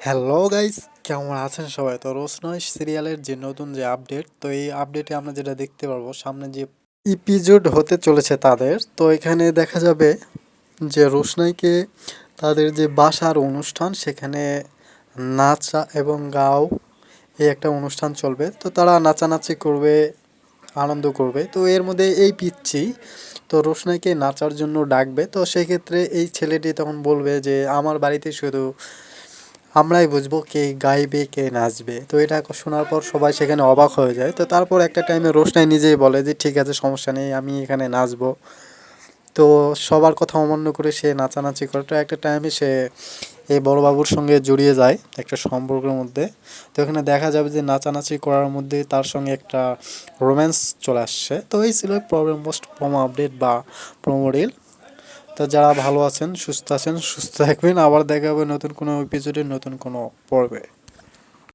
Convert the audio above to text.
Hello guys কেমন আছেন সবাই? তো রোশনয় সিরিয়ালের যে নতুন যে আপডেট, তো এই আপডেটে আমরা যেটা দেখতে পারব, সামনে যে এপিজোড হতে চলেছে তাদের, তো এখানে দেখা যাবে যে রোশনাইকে তাদের যে বাসার অনুষ্ঠান, সেখানে নাচা এবং গাও এই একটা অনুষ্ঠান চলবে। তো তারা নাচানাচি করবে, আনন্দ করবে। তো এর মধ্যে এই পিচ্ছি, তো রোশনাইকে নাচার জন্য ডাকবে। তো সেক্ষেত্রে এই ছেলেটি তখন বলবে যে, আমার বাড়িতে শুধু আমরাই বুঝব কে গাইবে, কে নাচবে। তো এটা শোনার পর সবাই সেখানে অবাক হয়ে যায়। তো তারপর একটা টাইমে রোশনাই নিজেই বলে যে, ঠিক আছে, সমস্যা নেই, আমি এখানে নাচবো। তো সবার কথা অমান্য করে সে নাচানাচি করে। তো একটা টাইমে সে এই বড়বাবুর সঙ্গে জড়িয়ে যায় একটা সম্পর্কের মধ্যে। তো এখানে দেখা যাবে যে নাচানাচি করার মধ্যে তার সঙ্গে একটা রোম্যান্স চলে আসছে। তো এই ছিল প্রবলেম মোস্ট প্রোমো আপডেট বা প্রোমো রিল তো যারা ভালো আছেন, সুস্থ আছেন, সুস্থ থাকবেন। আবার দেখা হবে নতুন কোনো এপিসোডে নতুন কোনো পর্বে।